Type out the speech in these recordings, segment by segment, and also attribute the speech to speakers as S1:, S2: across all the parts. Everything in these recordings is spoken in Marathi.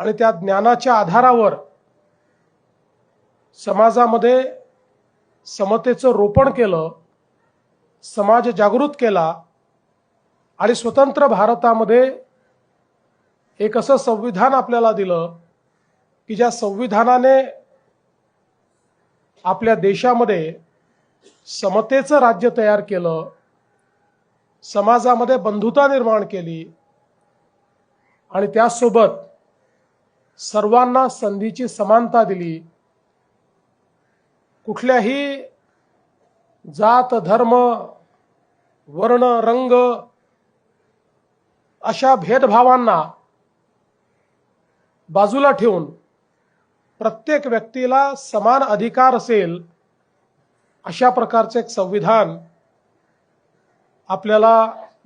S1: आणि त्या ज्ञानाच्या आधारावर समाजामध्ये समतेचं रोपण केलं समाज जागृत केला आणि स्वतंत्र भारतामध्ये एक असं संविधान आपल्याला दिलं की ज्या संविधानाने आपल्या देशामध्ये समतेचं राज्य तयार केलं समाजामध्ये बंधुता निर्माण केली आणि त्यासोबत सर्वांना संधीची समानता दिली. कुठल्याही जात धर्म वर्ण रंग अशा भेदभावांना बाजूला ठेवून प्रत्येक व्यक्तीला समान अधिकार असेल अशा प्रकारचे एक संविधान आपल्याला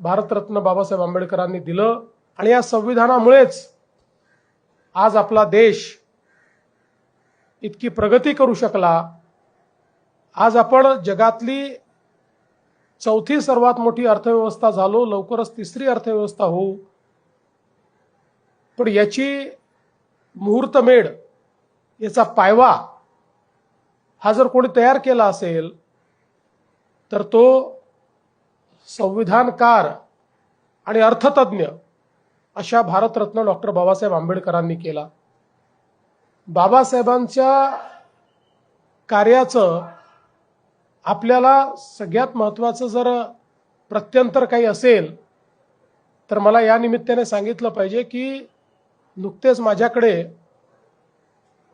S1: भारतरत्न बाबासाहेब आंबेडकरांनी दिलं आणि या संविधानामुळेच आज आपला देश इतकी प्रगती करू शकला. आज आपण जगातली चौथी सर्वात मोठी अर्थव्यवस्था झालो लवकरच तिसरी अर्थव्यवस्था होऊ. पण याची मुहूर्तमेढ याचा पायवा हा जर कोणी तयार केला असेल तर तो संविधानकार आणि अर्थतज्ञ अशा भारतरत्न डॉक्टर बाबासाहेब आंबेडकरांनी केला. बाबासाहेबांच्या कार्याचं आपल्याला सगळ्यात महत्त्वाचं जर प्रत्यंतर काही असेल तर मला या निमित्ताने सांगितलं पाहिजे की नुकतेच माझ्याकडे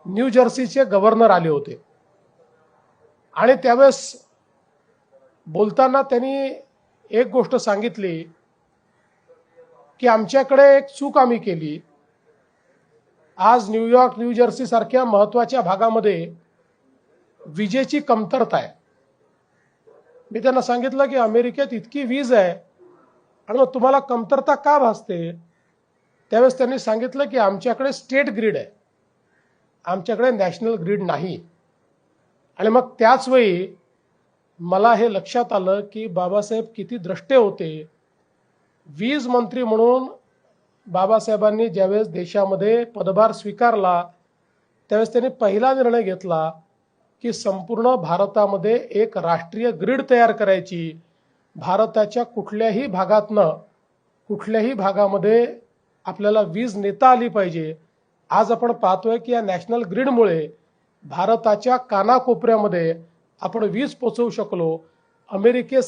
S1: न्यू जर्सीचे गव्हर्नर आले होते. आणि त्यावेळेस बोलताना त्यांनी एक गोष्ट सांगितली की आमच्याकडे एक चूक आम्ही केली. आज न्यूयॉर्क न्यू जर्सी सारख्या महत्त्वाच्या भागामध्ये विजेची कमतरता आहे. मी त्यांना सांगितलं की अमेरिकेत इतकी वीज आहे आणि मग तुम्हाला कमतरता का भासते? त्यावेळेस त्यांनी सांगितलं की आमच्याकडे स्टेट ग्रीड आहे. आमच्याकडे नॅशनल ग्रीड नाही. आणि मग त्याच वेळी मला हे लक्षात आलं की बाबासाहेब किती द्रष्टे होते. वीज मंत्री म्हणून बाबासाहेबांनी ज्यावेळेस देशामध्ये पदभार स्वीकारला त्यावेळेस त्यांनी पहिला निर्णय घेतला की संपूर्ण भारतामध्ये एक राष्ट्रीय ग्रीड तयार करायची. भारताच्या कुठल्याही भागातनं कुठल्याही भागामध्ये आपल्याला वीज नेता आली पाहिजे. आज आपण पाहतोय की या नॅशनल ग्रीडमुळे भारताच्या कानाकोपऱ्यामध्ये आपण वीज पोचवू शकलो. अमेरिके